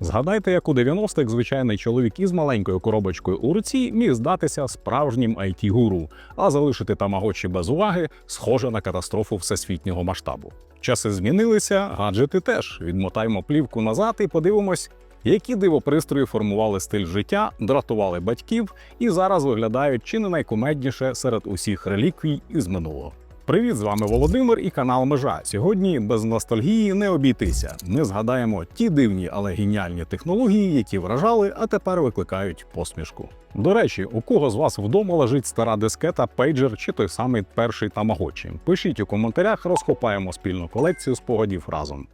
Згадайте, як у 90-х звичайний чоловік із маленькою коробочкою у руці міг здатися справжнім it гуру а залишити тамагочі без уваги схоже на катастрофу всесвітнього масштабу. Часи змінилися, гаджети теж. Відмотаємо плівку назад і подивимось, які дивопристрої формували стиль життя, дратували батьків і зараз виглядають чи не найкумедніше серед усіх реліквій із минулого. Привіт, з вами Володимир і канал Межа. Сьогодні без ностальгії не обійтися. Ми згадаємо ті дивні, але геніальні технології, які вражали, а тепер викликають посмішку. До речі, у кого з вас вдома лежить стара дискета, пейджер чи той самий перший тамагочі? Пишіть у коментарях, розхопаємо спільну колекцію спогадів разом.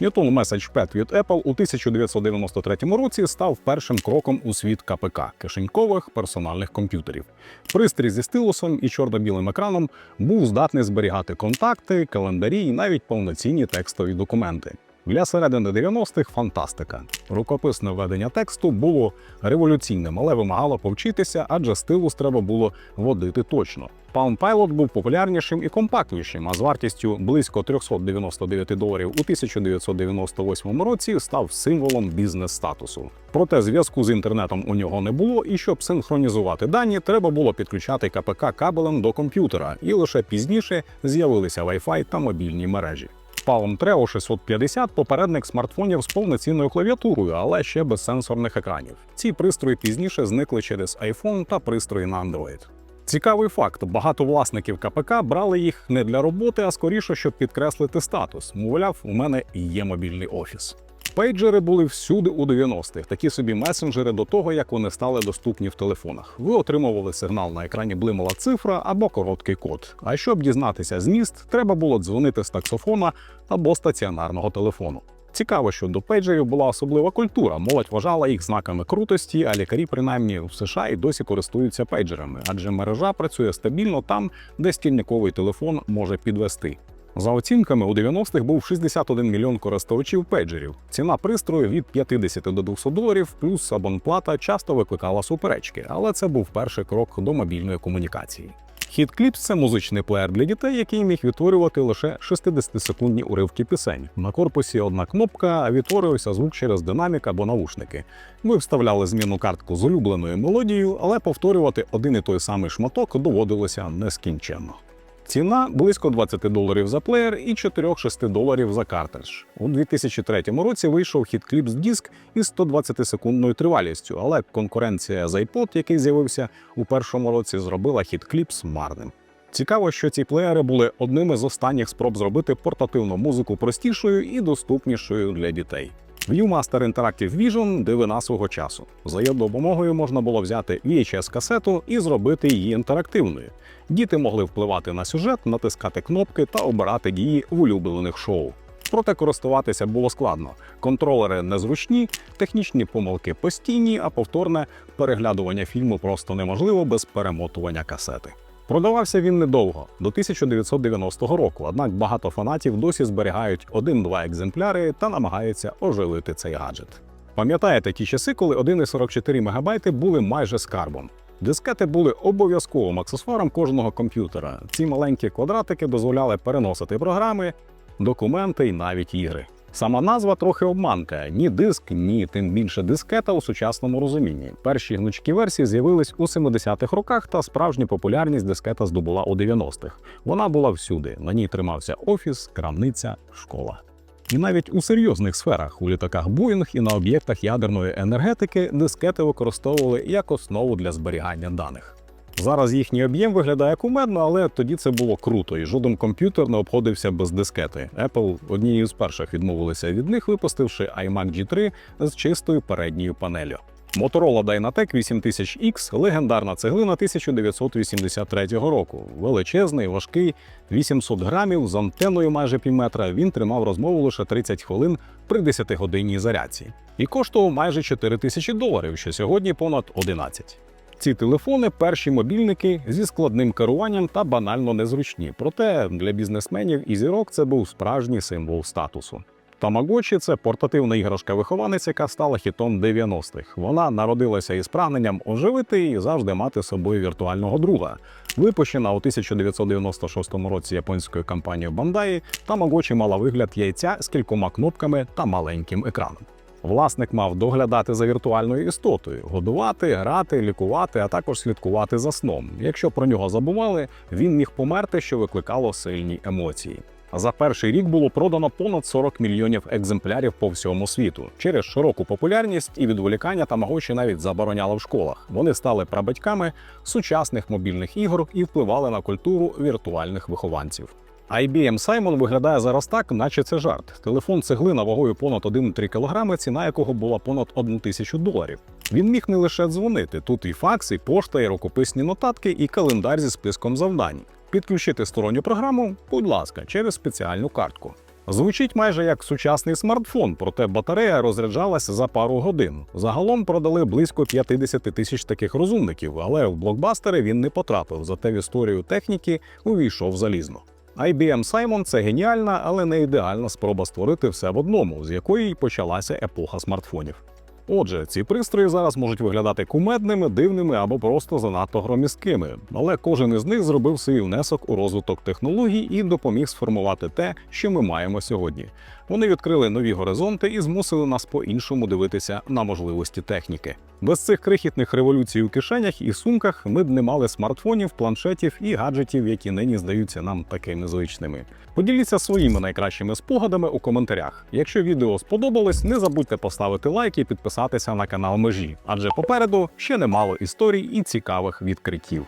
Newton Message Pad від Apple у 1993 році став першим кроком у світ КПК кишенькових персональних комп'ютерів. Пристрій зі стилусом і чорно-білим екраном був здатний зберігати контакти, календарі і навіть повноцінні текстові документи. Для середини 90-х фантастика. Рукописне введення тексту було революційним, але вимагало повчитися, адже стилус треба було водити точно. Palm Pilot був популярнішим і компактнішим, а з вартістю близько 399 доларів у 1998 році став символом бізнес-статусу. Проте зв'язку з інтернетом у нього не було, і щоб синхронізувати дані, треба було підключати КПК кабелем до комп'ютера, і лише пізніше з'явилися Wi-Fi та мобільні мережі. Palm Treo 650 попередник смартфонів з повноцінною клавіатурою, але ще без сенсорних екранів. Ці пристрої пізніше зникли через iPhone та пристрої на Android. Цікавий факт: багато власників КПК брали їх не для роботи, а скоріше, щоб підкреслити статус. Мовляв, у мене є мобільний офіс. Пейджери були всюди у 90-х, такі собі месенджери до того, як вони стали доступні в телефонах. Ви отримували сигнал на екрані блимала цифра або короткий код. А щоб дізнатися зміст, треба було дзвонити з таксофона або стаціонарного телефону. Цікаво, що до пейджерів була особлива культура. Молодь вважала їх знаками крутості, а лікарі, принаймні в США, і досі користуються пейджерами, адже мережа працює стабільно там, де стільниковий телефон може підвести. За оцінками, у 90-х був 61 мільйон користувачів пейджерів. Ціна пристрою від 50 до 200 доларів, плюс абонплата часто викликала суперечки, але це був перший крок до мобільної комунікації. Hit кліпс – це музичний плеєр для дітей, який міг відтворювати лише 60-секундні уривки пісень. На корпусі одна кнопка, а відтворювався звук через динамік або наушники. Ви вставляли зміну картку з улюбленою мелодією, але повторювати один і той самий шматок доводилося нескінченно. Ціна близько 20 доларів за плеєр і 4-6 доларів за картридж. У 2003 році вийшов Hit Clips диск із 120-секундною тривалістю, але конкуренція з iPod, який з'явився у першому році, зробила Hit Clips марним. Цікаво, що ці плеєри були одними з останніх спроб зробити портативну музику простішою і доступнішою для дітей. Viewmaster Interactive Vision – дивина свого часу. За її допомогою можна було взяти VHS-касету і зробити її інтерактивною. Діти могли впливати на сюжет, натискати кнопки та обирати дії в улюблених шоу. Проте користуватися було складно. Контролери незручні, технічні помилки постійні, а повторне переглядування фільму просто неможливо без перемотування касети. Продавався він недовго до 1990 року, однак багато фанатів досі зберігають один-два екземпляри та намагаються оживити цей гаджет. Пам'ятаєте ті часи, коли 1,44 МБ були майже скарбом? Дискети були обов'язковим аксесуаром кожного комп'ютера. Ці маленькі квадратики дозволяли переносити програми, документи і навіть ігри. Сама назва трохи обманка: ні диск, ні тим більше дискета у сучасному розумінні. Перші гнучкі версії з'явились у 70-х роках, та справжню популярність дискета здобула у 90-х. Вона була всюди. На ній тримався офіс, крамниця, школа. І навіть у серйозних сферах у літаках Боїнг і на об'єктах ядерної енергетики дискети використовували як основу для зберігання даних. Зараз їхній об'єм виглядає кумедно, але тоді це було круто, і жоден комп'ютер не обходився без дискети. Apple однією з перших відмовилися від них, випустивши iMac G3 з чистою передньою панелью. Motorola Dynatec 8000X – легендарна цеглина 1983 року. Величезний, важкий, 800 грамів з антеною майже півметра. Він тримав розмову лише 30 хвилин при 10-годинній зарядці. І коштував майже 4 тисячі доларів, що сьогодні понад 11. Ці телефони перші мобільники зі складним керуванням та банально незручні. Проте для бізнесменів і зірок це був справжній символ статусу. Тамагочі це портативна іграшка-вихованець, яка стала хітом 90-х. Вона народилася із прагненням оживити і завжди мати з собою віртуального друга. Випущена у 1996 році японською компанією Bandai, Тамагочі мала вигляд яйця з кількома кнопками та маленьким екраном. Власник мав доглядати за віртуальною істотою, годувати, грати, лікувати, а також слідкувати за сном. Якщо про нього забували, він міг померти, що викликало сильні емоції. За перший рік було продано понад 40 мільйонів екземплярів по всьому світу. Через широку популярність і відволікання тамагочі навіть забороняли в школах. Вони стали прабатьками сучасних мобільних ігор і впливали на культуру віртуальних вихованців. IBM Simon виглядає зараз так, наче це жарт. Телефон цеглина вагою понад 1,3 кг, ціна якого була понад 1 тисячу доларів. Він міг не лише дзвонити, тут і факс, і пошта, і рукописні нотатки, і календар зі списком завдань. Підключити сторонню програму, будь ласка, через спеціальну картку. Звучить майже як сучасний смартфон, проте батарея розряджалася за пару годин. Загалом продали близько 50 тисяч таких розумників, але в блокбастери він не потрапив, зате в історію техніки увійшов залізно. IBM Simon – це геніальна, але не ідеальна спроба створити все в одному, з якої й почалася епоха смартфонів. Отже, ці пристрої зараз можуть виглядати кумедними, дивними або просто занадто громісткими, але кожен із них зробив свій внесок у розвиток технологій і допоміг сформувати те, що ми маємо сьогодні. Вони відкрили нові горизонти і змусили нас по-іншому дивитися на можливості техніки. Без цих крихітних революцій у кишенях і сумках ми б не мали смартфонів, планшетів і гаджетів, які нині здаються нам такими звичними. Поділіться своїми найкращими спогадами у коментарях. Якщо відео сподобалось, не забудьте поставити лайк і підписатися на канал Межі, адже попереду ще немало історій і цікавих відкриттів.